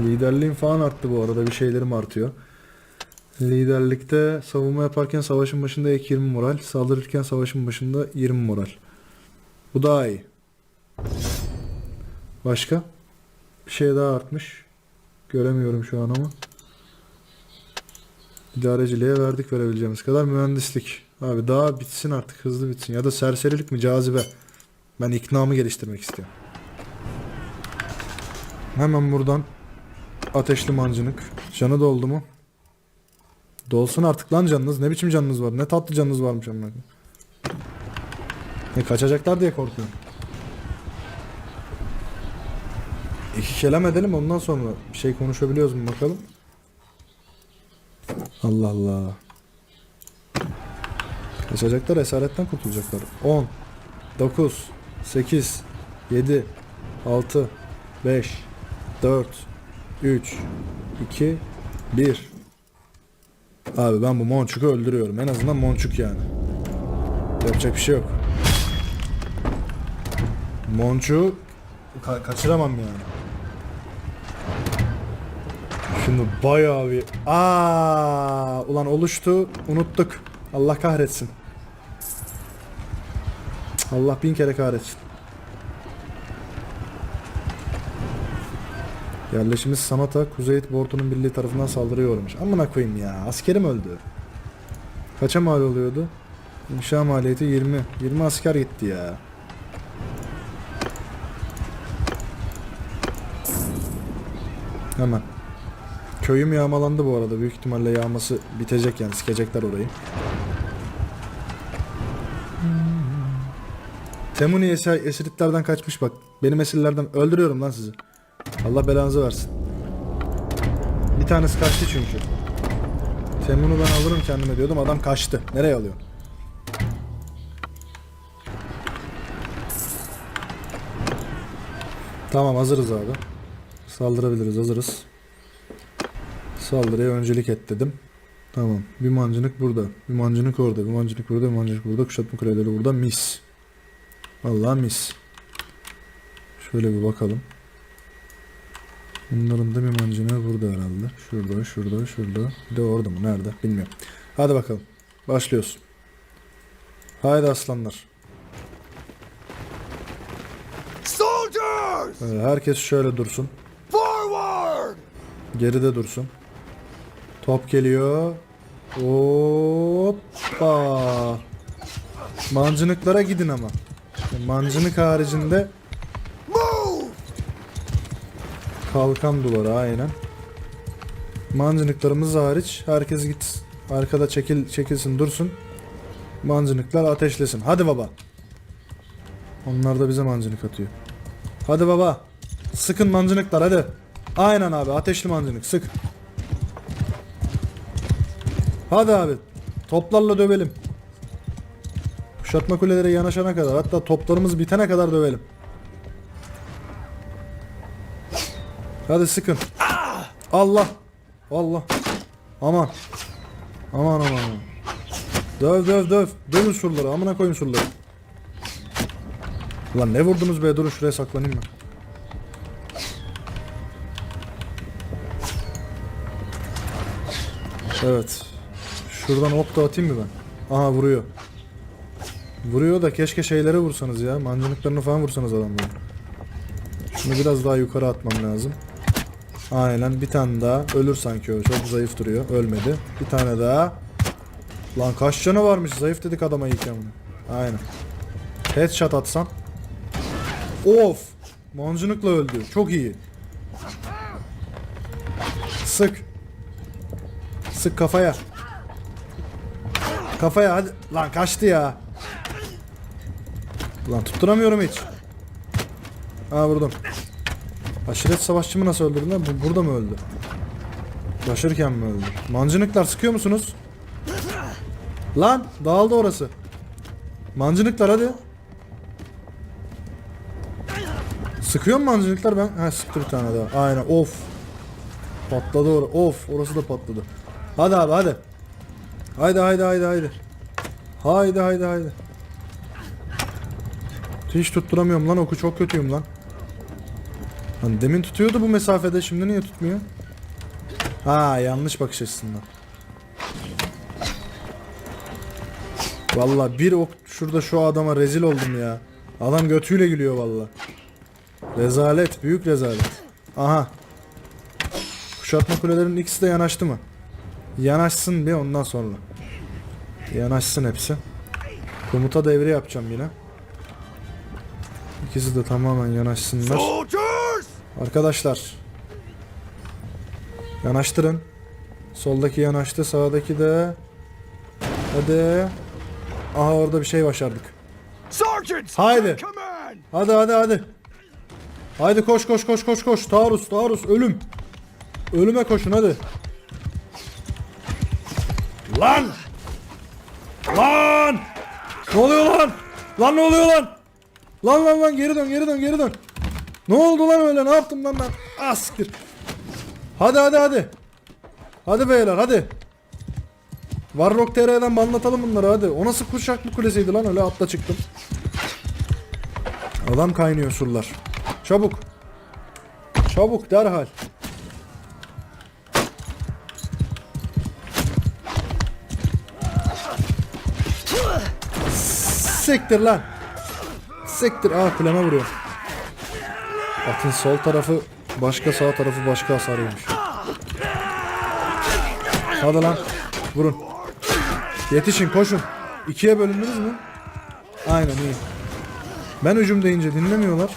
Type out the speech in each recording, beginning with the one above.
Liderliğim falan arttı bu arada bir şeylerim artıyor. Liderlikte savunma yaparken savaşın başında ek 20 moral, saldırırken savaşın başında 20 moral. Bu daha iyi. Başka? Bir şey daha artmış. Göremiyorum şu an ama. İdareciliğe verdik verebileceğimiz kadar mühendislik. Abi daha bitsin artık hızlı bitsin. Ya da serserilik mi cazibe. Ben iknamı geliştirmek istiyorum. Hemen buradan ateşli mancınık. Canı doldu mu? Dolsun artık lan canınız. Ne biçim canınız var? Ne tatlı canınız varmış amına. Ne kaçacaklar diye korkuyorum. İki kelam edelim ondan sonra bir şey konuşabiliyoruz mu bakalım. Allah Allah. Kaçacaklar esaretten kurtulacaklar. 10 9 8 7 6 5 4 3 2 1 Abi ben bu Monçuk'u öldürüyorum. En azından Monçuk yani. Yapacak bir şey yok. Monçuk'u ka- kaçıramam yani. Şimdi bayağı bir... Aa, ulan oluştu. Unuttuk. Allah kahretsin. Allah bin kere kahretsin. Yerleşimiz Samata, Kuzey Borto'nun birliği tarafından saldırıya uğramış. Amına koyayım ya. Askerim öldü. Kaça mal oluyordu? İnşa maliyeti 20. 20 asker gitti ya. Hemen. Köyüm yağmalandı bu arada. Büyük ihtimalle yağması bitecek yani. Sikecekler orayı. Temuni esi- esiritlerden kaçmış bak. Benim esirlerden öldürüyorum lan sizi. Allah belanızı versin. Bir tanesi kaçtı çünkü. Temun'u ben alırım kendime diyordum. Adam kaçtı. Nereye alıyor? Tamam hazırız abi. Saldırabiliriz hazırız. Saldırıya öncelik et dedim. Tamam. Bir mancınık burada. Bir mancınık orada. Bir mancınık burada. Bir mancınık burada. Kuşatma kuleleri burada. Mis. Vallahi mis. Şöyle bir bakalım. Bunların da bir mancınığı burada herhalde. Şurada, şurada, şurada. Bir de orada mı? Nerede? Bilmiyorum. Hadi bakalım. Başlıyoruz. Haydi aslanlar. Soldiers! Ee, herkes şöyle dursun. Forward! Geride dursun. Top geliyor. Hoppa. Mancınıklara gidin ama. Mancınık haricinde kalkan duvarı aynen. Mancınıklarımız hariç herkes git arkada çekil çekilsin dursun. Mancınıklar ateşlesin. Hadi baba. Onlar da bize mancınık atıyor. Hadi baba. Sıkın mancınıklar hadi. Aynen abi ateşli mancınık sık. Hadi abi. Toplarla dövelim. Kuşatma kuleleri yanaşana kadar hatta toplarımız bitene kadar dövelim. Hadi sıkın. Allah. Allah. Aman. Aman aman aman. Döv döv döv. Dövün surları. Amına koyun surları. Lan ne vurdunuz be? Durun şuraya saklanayım ben. Evet. Şuradan ok da atayım mı ben? Aha vuruyor. Vuruyor da keşke şeylere vursanız ya. Mancınıklarını falan vursanız adamları. Şunu biraz daha yukarı atmam lazım. Aynen bir tane daha. Ölür sanki o. Çok zayıf duruyor. Ölmedi. Bir tane daha. Lan kaç canı varmış. Zayıf dedik adama ilk amına. Aynen. Headshot atsan. Of. Mancınıkla öldü. Çok iyi. Sık. Sık kafaya. Kafaya hadi. Lan kaçtı ya. Lan tutturamıyorum hiç. Ha vurdum. Aşiret savaşçımı nasıl öldürdün lan? Bu, burada mı öldü? Taşırken mi öldü? Mancınıklar sıkıyor musunuz? Lan dağıldı orası. Mancınıklar hadi. Sıkıyor mu mancınıklar ben? Ha sıktı bir tane daha. Aynen of. Patladı or Of orası da patladı. Hadi abi hadi. Haydi haydi haydi haydi. Haydi haydi haydi. Hiç tutturamıyorum lan oku çok kötüyüm lan. Hani demin tutuyordu bu mesafede şimdi niye tutmuyor? Ha yanlış bakış açısından. Valla bir ok şurada şu adama rezil oldum ya. Adam götüyle gülüyor valla. Rezalet, büyük rezalet. Aha. Kuşatma kulelerinin ikisi de yanaştı mı? Yanaşsın bir ondan sonra. Yanaşsın hepsi. Komuta devri yapacağım yine. İkisi de tamamen yanaşsınlar. Arkadaşlar. Yanaştırın. Soldaki yanaştı, sağdaki de. Hadi. Aha orada bir şey başardık. Haydi. Hadi hadi hadi. Haydi koş koş koş koş koş. Taarruz taarruz ölüm. Ölüme koşun hadi. Lan! Lan! Ne oluyor lan? Lan ne oluyor lan? Lan lan lan geri dön geri dön geri dön. Ne oldu lan öyle? Ne yaptım lan ben? Askır. Hadi hadi hadi. Hadi beyler hadi. Warlock TR'den anlatalım bunları hadi. O nasıl kuşaklı kulesiydi lan öyle atla çıktım. Adam kaynıyor surlar. Çabuk. Çabuk derhal. Siktir lan. Siktir. Aa plana vuruyor. Atın sol tarafı başka sağ tarafı başka hasarıymış. Hadi lan. Vurun. Yetişin koşun. İkiye bölündünüz mü? Aynen iyi. Ben hücum deyince dinlemiyorlar.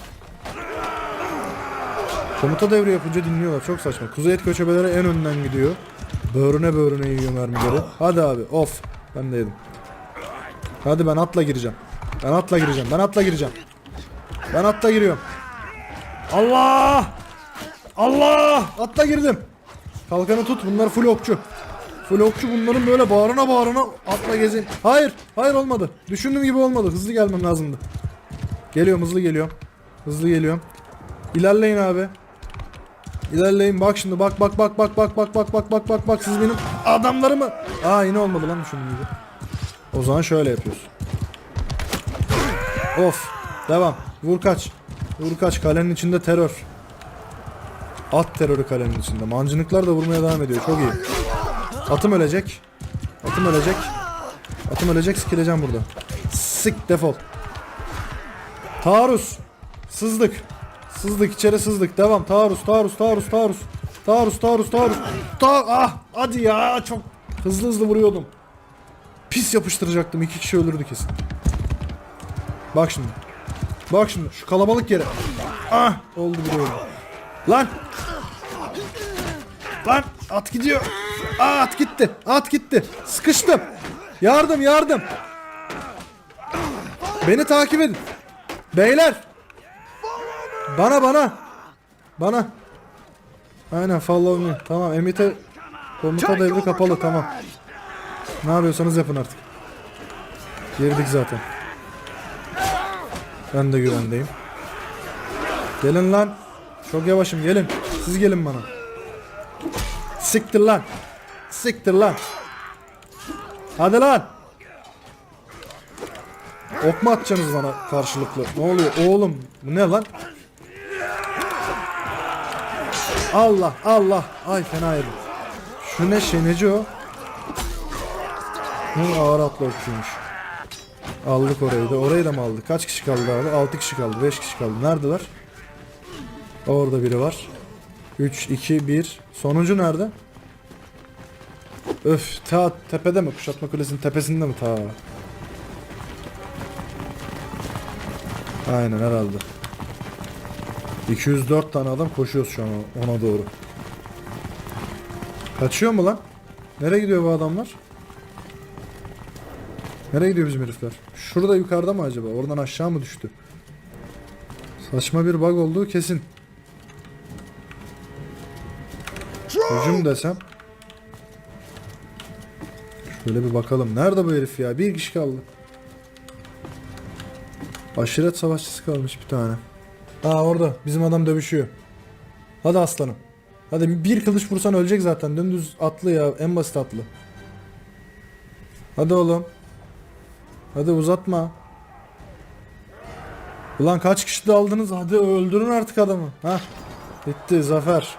Komuta devri yapınca dinliyorlar. Çok saçma. Kuzey et köçebeleri en önden gidiyor. Böğrüne böğrüne yiyor mermileri. Hadi abi of. Ben de yedim. Hadi ben atla gireceğim. Ben atla gireceğim. Ben atla gireceğim. Ben atla giriyorum. Allah! Allah! Atla girdim. Kalkanı tut. Bunlar full okçu. Full okçu bunların böyle bağrına bağrına atla gezin. Hayır. Hayır olmadı. Düşündüğüm gibi olmadı. Hızlı gelmem lazımdı. Geliyorum hızlı geliyorum. Hızlı geliyorum. İlerleyin abi. İlerleyin bak şimdi bak bak bak bak bak bak bak bak bak bak bak siz benim adamlarımı. Aa yine olmadı lan düşündüğüm gibi. O zaman şöyle yapıyoruz. Of. Devam. Vur kaç. Vur kaç. Kalenin içinde terör. At terörü kalenin içinde. Mancınıklar da vurmaya devam ediyor. Çok iyi. Atım ölecek. Atım ölecek. Atım ölecek sikileceğim burada. Sik defol. Taarruz. Sızdık. Sızdık içeri sızdık. Devam. Taarruz, taarruz, taarruz, taarruz. Taarruz, taarruz, taarruz. Ta ah hadi ya çok hızlı hızlı vuruyordum. Pis yapıştıracaktım. iki kişi ölürdü kesin. Bak şimdi. Bak şimdi şu kalabalık yere. Ah oldu biri öldü. Lan. Lan at gidiyor. Aa, at gitti. At gitti. Sıkıştım. Yardım yardım. Beni takip edin. Beyler. Bana bana. Bana. Aynen follow me. Tamam emite komuta devri kapalı tamam. Ne yapıyorsanız yapın artık. Girdik zaten. Ben de güvendeyim. Gelin lan. Çok yavaşım gelin. Siz gelin bana. Siktir lan. Siktir lan. Hadi lan. Ok mu atacaksınız bana karşılıklı? Ne oluyor oğlum? Bu ne lan? Allah Allah. Ay fena yedim. Şu ne şey neci o? Ne ağır atlı okçuymuş. Aldık orayı da. Orayı da mı aldık? Kaç kişi kaldı abi? 6 kişi kaldı. 5 kişi kaldı. Neredeler? Orada biri var. 3, 2, 1. Sonuncu nerede? Öf. Ta tepede mi? Kuşatma kulesinin tepesinde mi ta? Aynen herhalde. 204 tane adam koşuyoruz şu an ona doğru. Kaçıyor mu lan? Nereye gidiyor bu adamlar? Nereye gidiyor bizim herifler? Şurada yukarıda mı acaba? Oradan aşağı mı düştü? Saçma bir bug olduğu kesin. Hücum desem. Şöyle bir bakalım. Nerede bu herif ya? Bir kişi kaldı. Aşiret savaşçısı kalmış bir tane. Aa orada. Bizim adam dövüşüyor. Hadi aslanım. Hadi bir- kılıç vursan ölecek zaten. Dümdüz atlı ya. En basit atlı. Hadi oğlum. Hadi uzatma. Ulan kaç kişi aldınız? Hadi öldürün artık adamı. Ha? Bitti zafer.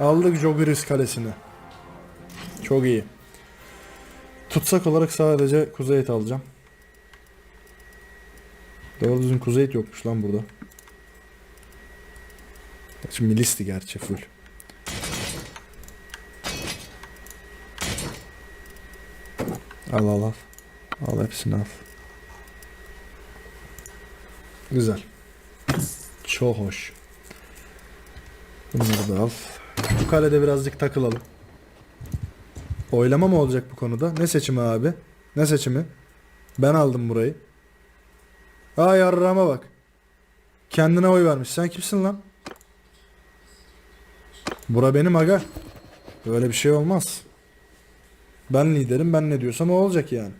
Aldık Jogiris kalesini. Çok iyi. Tutsak olarak sadece Kuzeyit alacağım. Doğru düzgün Kuzeyit yokmuş lan burada. Şimdi milisti gerçi full. Al al al. Al hepsini al. Güzel. Çok hoş. Bunları da al. Bu kalede birazcık takılalım. Oylama mı olacak bu konuda? Ne seçimi abi? Ne seçimi? Ben aldım burayı. Aa yarrağıma bak. Kendine oy vermiş. Sen kimsin lan? Bura benim aga. Böyle bir şey olmaz. Ben liderim. Ben ne diyorsam o olacak yani.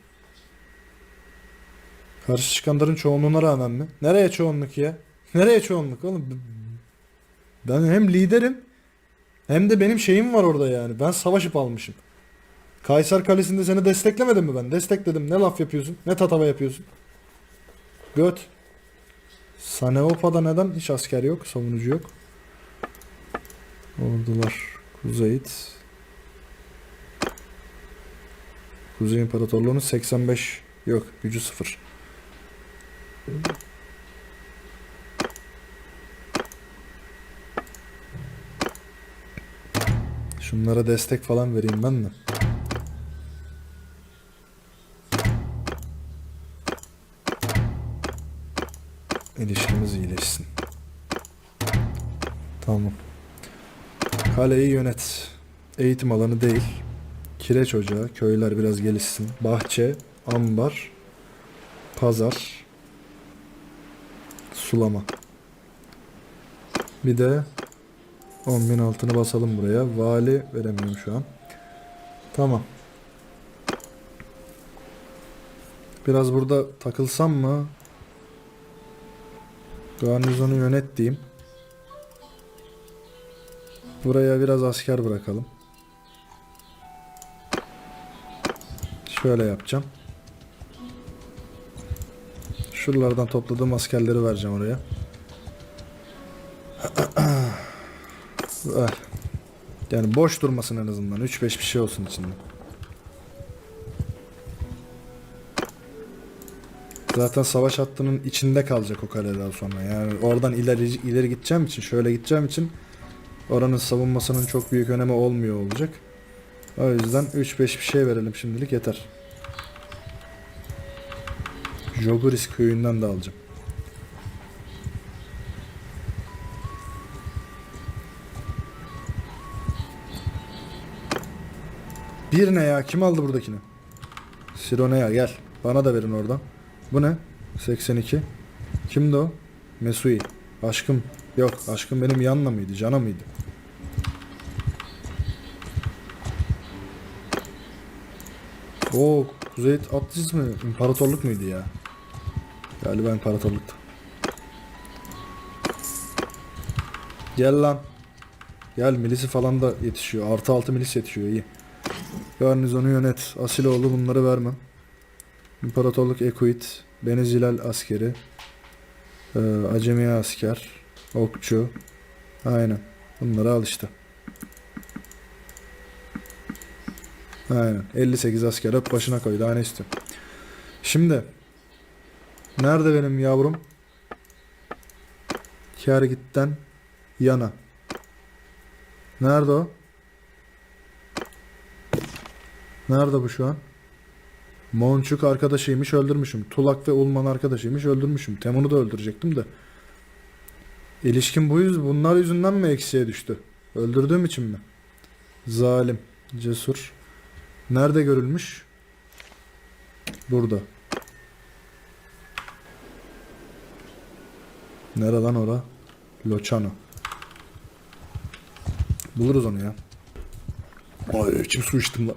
Karşı çıkanların çoğunluğuna rağmen mi? Nereye çoğunluk ya? Nereye çoğunluk oğlum? Ben hem liderim hem de benim şeyim var orada yani. Ben savaşıp almışım. Kaysar Kalesi'nde seni desteklemedim mi ben? Destekledim. Ne laf yapıyorsun? Ne tatava yapıyorsun? Göt. Saneopa'da neden hiç asker yok? Savunucu yok. Ordular. Kuzeyit. Kuzey İmparatorluğu'nun 85 yok. Gücü sıfır. Şunlara destek falan vereyim ben de. İlişkimiz iyileşsin. Tamam. Kaleyi yönet. Eğitim alanı değil. Kireç ocağı, köyler biraz gelişsin. Bahçe, ambar, pazar, sulama. Bir de 10.000 altını basalım buraya. Vali veremiyorum şu an. Tamam. Biraz burada takılsam mı? Garnizonu yönet diyeyim. Buraya biraz asker bırakalım. Şöyle yapacağım. Şuralardan topladığım askerleri vereceğim oraya. Ver. Yani boş durmasın en azından. 3-5 bir şey olsun içinde. Zaten savaş hattının içinde kalacak o kaleden sonra. Yani oradan ileri ileri gideceğim için, şöyle gideceğim için oranın savunmasının çok büyük önemi olmuyor olacak. O yüzden 3-5 bir şey verelim şimdilik yeter. Joguris köyünden de alacağım. Bir ne ya? Kim aldı buradakini? Sironea gel. Bana da verin oradan. Bu ne? 82. Kimdi o? Mesui. Aşkım. Yok aşkım benim yanla mıydı? Cana mıydı? Oo Kuzey Atlas mı? İmparatorluk muydu ya? Galiba imparatorluktu. Gel lan. Gel milisi falan da yetişiyor. Artı altı milis yetişiyor iyi. Garnizonu yönet. Asiloğlu bunları vermem. İmparatorluk Ekuit. Benizilal askeri. Ee, Acemi asker. Okçu. Aynen. Bunları al işte. Aynen. 58 asker hep başına koy. Daha ne istiyorsun? Şimdi. Nerede benim yavrum? Kergit'ten yana. Nerede o? Nerede bu şu an? Monçuk arkadaşıymış öldürmüşüm. Tulak ve Ulman arkadaşıymış öldürmüşüm. Temun'u da öldürecektim de. İlişkin bu yüz bunlar yüzünden mi eksiye düştü? Öldürdüğüm için mi? Zalim, cesur. Nerede görülmüş? Burada. Nere lan ora? Loçano. Buluruz onu ya. Ay içim su içtim lan.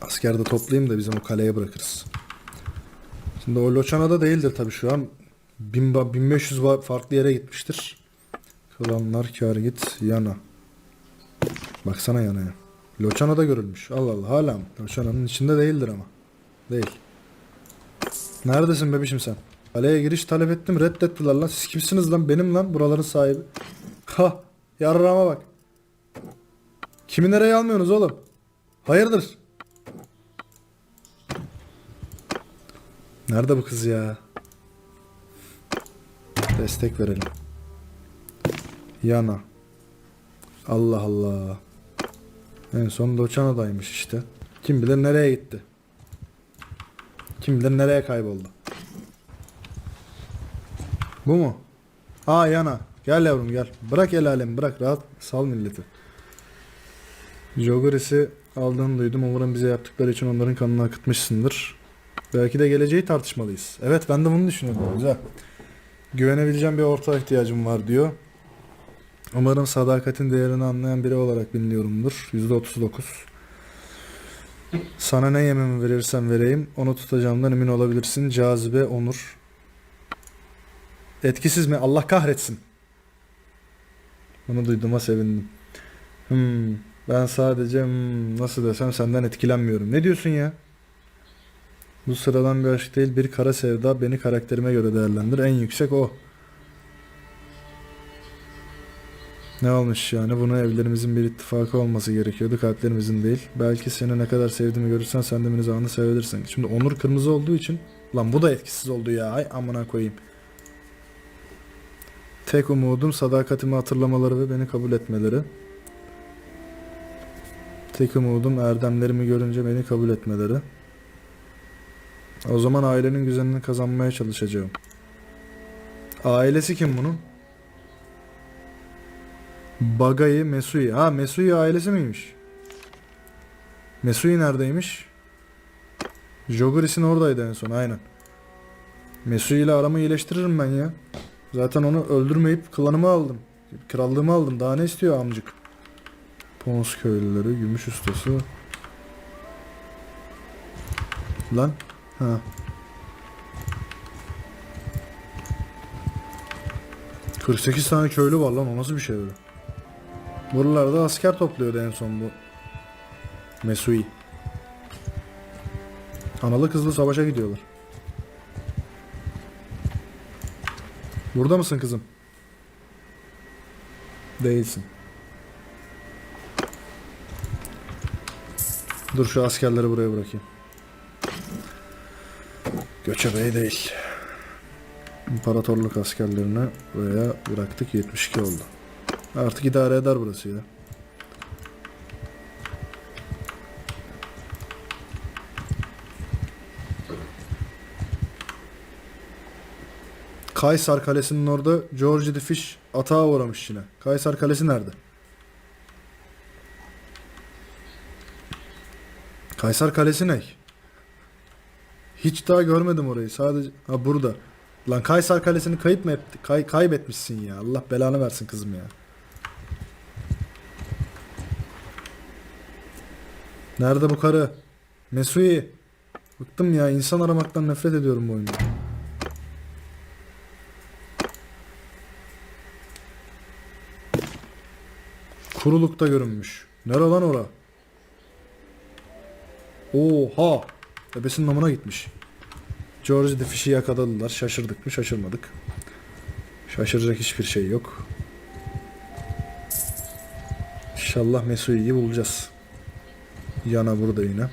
Asker de toplayayım da bizim o kaleye bırakırız. Şimdi o Loçano'da değildir tabii şu an. 1000 1500 va- farklı yere gitmiştir. Klanlar kar git yana. Baksana yanaya. Loçano'da görülmüş. Allah Allah hala mı? Loçano'nun içinde değildir ama. Değil. Neredesin bebişim sen? Kaleye giriş talep ettim reddettiler lan. Siz kimsiniz lan? Benim lan buraların sahibi. Ha yarrağıma bak. Kimi nereye almıyorsunuz oğlum? Hayırdır? Nerede bu kız ya? Destek verelim. Yana. Allah Allah. En son Doçana'daymış işte. Kim bilir nereye gitti. Kim bilir nereye kayboldu. Bu mu? Aa yana. Gel yavrum gel. Bırak el alemi bırak rahat sal milleti. Jogoris'i aldığını duydum. Umarım bize yaptıkları için onların kanını akıtmışsındır. Belki de geleceği tartışmalıyız. Evet ben de bunu düşünüyorum. Güzel. Güvenebileceğim bir ortağa ihtiyacım var diyor. Umarım sadakatin değerini anlayan biri olarak biliniyorumdur. %39. Sana ne yememi verirsen vereyim, onu tutacağımdan emin olabilirsin. Cazibe, onur. Etkisiz mi? Allah kahretsin. Bunu duyduğuma sevindim. Hmm, ben sadece hmm, nasıl desem senden etkilenmiyorum. Ne diyorsun ya? Bu sıradan bir aşk değil, bir kara sevda. Beni karakterime göre değerlendir. En yüksek o. Ne olmuş yani? Bunu evlerimizin bir ittifakı olması gerekiyordu. Kalplerimizin değil. Belki seni ne kadar sevdiğimi görürsen sen de beni zamanında sevebilirsin. Şimdi Onur kırmızı olduğu için lan bu da etkisiz oldu ya. Ay amına koyayım. Tek umudum sadakatimi hatırlamaları ve beni kabul etmeleri. Tek umudum erdemlerimi görünce beni kabul etmeleri. O zaman ailenin güzelini kazanmaya çalışacağım. Ailesi kim bunun? Bagayı Mesui. Ha Mesui ailesi miymiş? Mesui neredeymiş? Jogoris'in oradaydı en son aynen. Mesui ile aramı iyileştiririm ben ya. Zaten onu öldürmeyip klanımı aldım. Krallığımı aldım. Daha ne istiyor amcık? Pons köylüleri, gümüş ustası. Lan. Ha. ...48 tane köylü var lan o nasıl bir şey öyle? Buralarda asker topluyordu en son bu. Mesui. Analı kızlı savaşa gidiyorlar. Burada mısın kızım? Değilsin. Dur şu askerleri buraya bırakayım. Göçebeği değil. İmparatorluk askerlerini buraya bıraktık 72 oldu. Artık idare eder burası ya. Kaysar Kalesi'nin orada George the Fish atağa uğramış yine. Kaysar Kalesi nerede? Kaysar Kalesi ne? Hiç daha görmedim orayı. Sadece ha burada. Lan Kaysar Kalesi'ni kayıp mı etti? Kay, kaybetmişsin ya. Allah belanı versin kızım ya. Nerede bu karı? Mesui. Bıktım ya. insan aramaktan nefret ediyorum bu oyunda. Kurulukta görünmüş. Nere lan ora? Oha! Ebesinin namına gitmiş. George the Fish'i yakaladılar. Şaşırdık mı? Şaşırmadık. Şaşıracak hiçbir şey yok. İnşallah Mesui'yi bulacağız. Yana burada yine.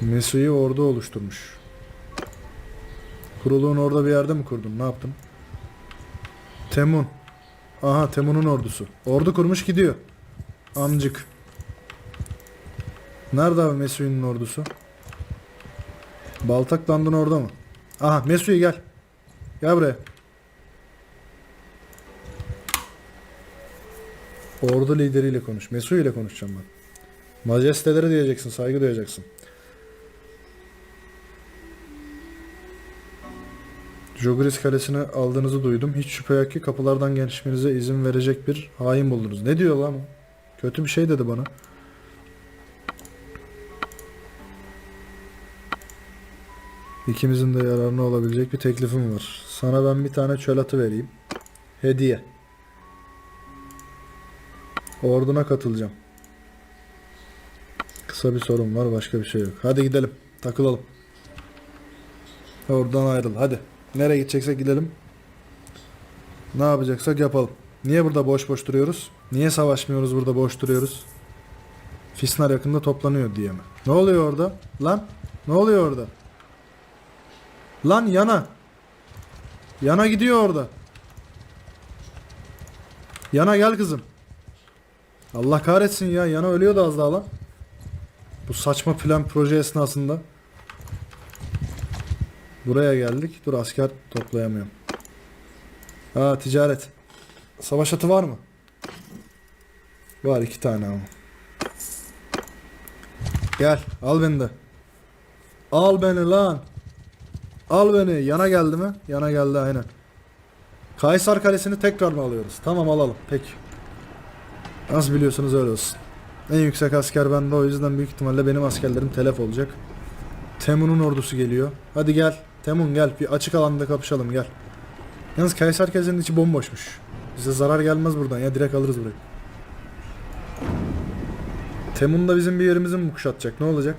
Mesui ordu oluşturmuş. Kuruluğun orada bir yerde mi kurdun? Ne yaptın? Temun. Aha Temun'un ordusu. Ordu kurmuş gidiyor. Amcık. Nerede abi Mesui'nin ordusu? Baltak Land'ın orada mı? Aha Mesui gel. Gel buraya. Ordu lideriyle konuş. Mesui ile konuşacağım ben. Majesteleri diyeceksin, saygı duyacaksın. Jogris Kalesi'ni aldığınızı duydum. Hiç şüphe yok ki kapılardan geçmenize izin verecek bir hain buldunuz. Ne diyor lan? Kötü bir şey dedi bana. İkimizin de yararına olabilecek bir teklifim var. Sana ben bir tane çöl atı vereyim. Hediye. Orduna katılacağım. Kısa bir sorun var başka bir şey yok. Hadi gidelim. Takılalım. Oradan ayrıl hadi. Nereye gideceksek gidelim. Ne yapacaksak yapalım. Niye burada boş boş duruyoruz? Niye savaşmıyoruz burada boş duruyoruz? Fisnar yakında toplanıyor diye mi? Ne oluyor orada? Lan? Ne oluyor orada? Lan yana. Yana gidiyor orada. Yana gel kızım. Allah kahretsin ya. Yana ölüyordu az daha lan. Bu saçma plan proje esnasında. Buraya geldik. Dur asker toplayamıyorum. Ha ticaret. Savaş atı var mı? Var iki tane ama. Gel al beni de. Al beni lan. Al beni. Yana geldi mi? Yana geldi aynen. Kaysar Kalesi'ni tekrar mı alıyoruz? Tamam alalım. Peki. Nasıl biliyorsunuz öyle olsun. En yüksek asker bende o yüzden büyük ihtimalle benim askerlerim telef olacak. Temun'un ordusu geliyor. Hadi gel. Temun gel. Bir açık alanda kapışalım gel. Yalnız Kaysar Kalesi'nin içi bomboşmuş. Bize zarar gelmez buradan ya direkt alırız burayı. Temun da bizim bir yerimizi mi kuşatacak? Ne olacak?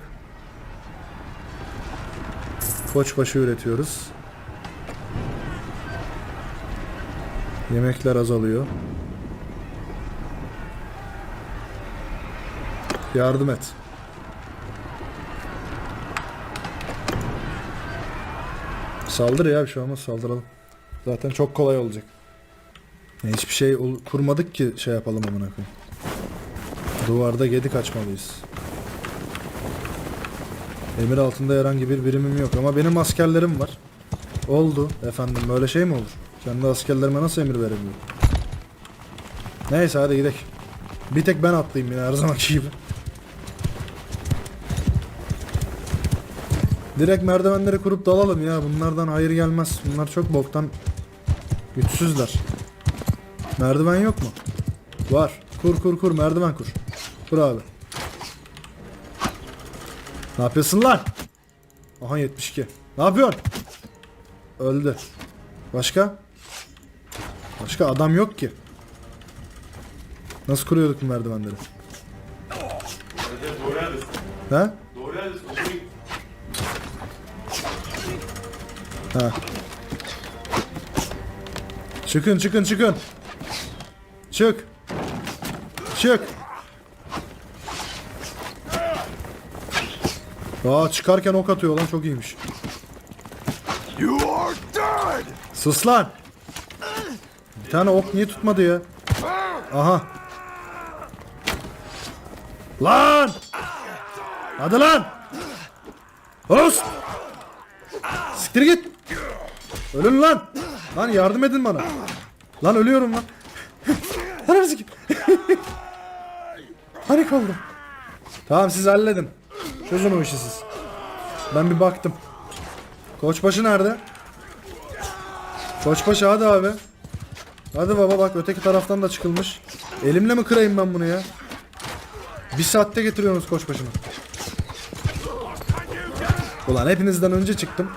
Koçbaşı üretiyoruz. Yemekler azalıyor. Yardım et. Saldır ya bir şey olmaz saldıralım. Zaten çok kolay olacak. Hiçbir şey kurmadık ki şey yapalım amına koyayım. Duvarda gedik açmalıyız. Emir altında herhangi bir birimim yok ama benim askerlerim var. Oldu efendim böyle şey mi olur? Kendi askerlerime nasıl emir verebilirim? Neyse hadi gidelim. Bir tek ben atlayayım yine her zamanki gibi. Direkt merdivenleri kurup dalalım ya. Bunlardan hayır gelmez. Bunlar çok boktan güçsüzler. Merdiven yok mu? Var. Kur kur kur merdiven kur. Kur abi. Ne yapıyorsun lan? Aha 72. Ne yapıyorsun? Öldü. Başka? Başka adam yok ki. Nasıl kuruyorduk bu merdivenleri? He? Ha. Çıkın çıkın çıkın. Çık. Çık. Aa çıkarken ok atıyor lan çok iyiymiş. You are dead! Sus lan. Bir tane ok niye tutmadı ya? Aha. Lan! Hadi lan! Hos! Siktir git! Ölün lan! Lan yardım edin bana. Lan ölüyorum lan. Ananı sikeyim. Panik oldum. Tamam siz halledin. Çözün o işi siz. Ben bir baktım. Koçbaşı nerede? Koçbaşı hadi abi. Hadi baba bak öteki taraftan da çıkılmış. Elimle mi kırayım ben bunu ya? Bir saatte getiriyorsunuz koçbaşını. Ulan hepinizden önce çıktım.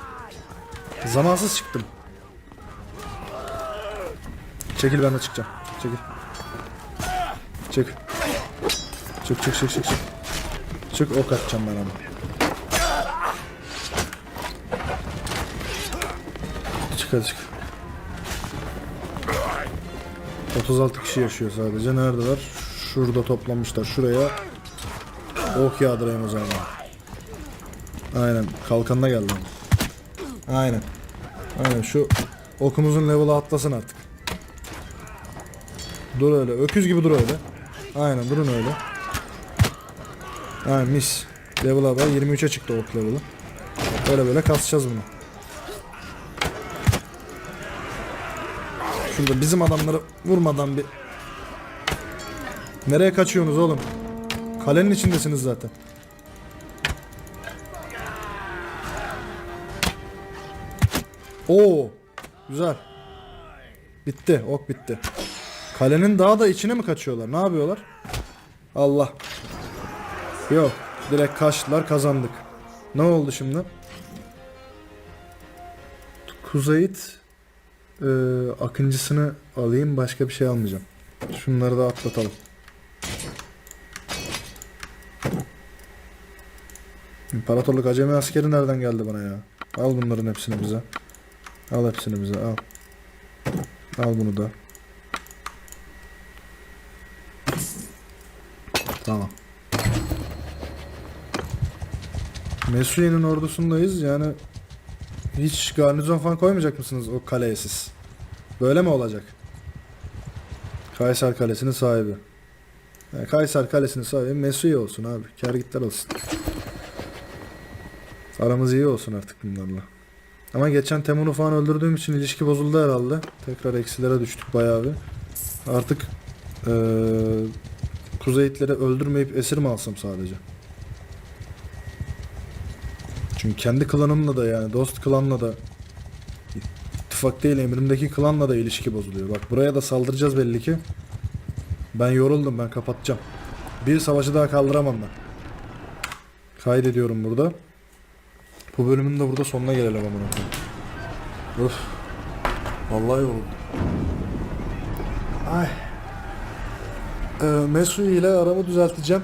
Zamansız çıktım. Çekil ben de çıkacağım. Çekil. Çık. Çık çık çık çık çık. Çık ok atacağım ben ona. Çık hadi çık. 36 kişi yaşıyor sadece. Neredeler? Şurada toplamışlar. Şuraya ok yağdırayım o zaman. Aynen. Kalkanına geldi. Aynen. Aynen şu okumuzun level'ı atlasın artık. Dur öyle. Öküz gibi dur öyle. Aynen durun öyle. Aynen mis. Level'a da 23'e çıktı ok level'ı. Böyle böyle kasacağız bunu. Şurada bizim adamları vurmadan bir... Nereye kaçıyorsunuz oğlum? Kalenin içindesiniz zaten. Oo, güzel. Bitti, ok bitti. Kalenin daha da içine mi kaçıyorlar? Ne yapıyorlar? Allah. Yok, direkt kaçtılar, kazandık. Ne oldu şimdi? Kuzeyit ee, akıncısını alayım başka bir şey almayacağım. Şunları da atlatalım. İmparatorluk acemi askeri nereden geldi bana ya? Al bunların hepsini bize. Al hepsini bize al. Al bunu da. Tamam. Mesuye'nin ordusundayız yani hiç garnizon falan koymayacak mısınız o kaleye siz? Böyle mi olacak? Kaysar Kalesi'nin sahibi. Yani Kaysar Kalesi'nin sahibi Mesuye olsun abi. Kar gitler olsun. Aramız iyi olsun artık bunlarla. Ama geçen Temun'u falan öldürdüğüm için ilişki bozuldu herhalde. Tekrar eksilere düştük bayağı bir. Artık eee Kuzeyitleri öldürmeyip esir mi alsam sadece? Çünkü kendi klanımla da yani dost klanla da ittifak değil emrimdeki klanla da ilişki bozuluyor. Bak buraya da saldıracağız belli ki. Ben yoruldum ben kapatacağım. Bir savaşı daha kaldıramam ben. Kaydediyorum burada. Bu bölümün de burada sonuna gelelim amına koyayım. Öf. Vallahi yoruldum. Ay. Ee, Mesu ile aramı düzelteceğim.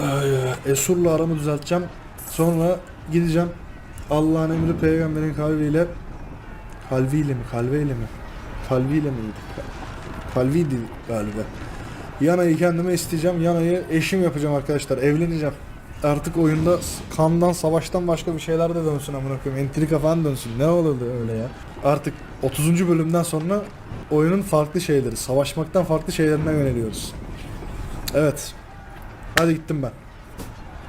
Ee, Esur'la aramı düzelteceğim. Sonra gideceğim. Allah'ın emri peygamberin kalbiyle kalbiyle mi kalbeyle mi kalbiyle miydi kalbiydi galiba Yana'yı kendime isteyeceğim Yana'yı eşim yapacağım arkadaşlar evleneceğim artık oyunda kandan savaştan başka bir şeyler de dönsün amına koyayım. Entrika falan dönsün. Ne olurdu öyle ya? Artık 30. bölümden sonra oyunun farklı şeyleri savaşmaktan farklı şeylerine yöneliyoruz. Evet. Hadi gittim ben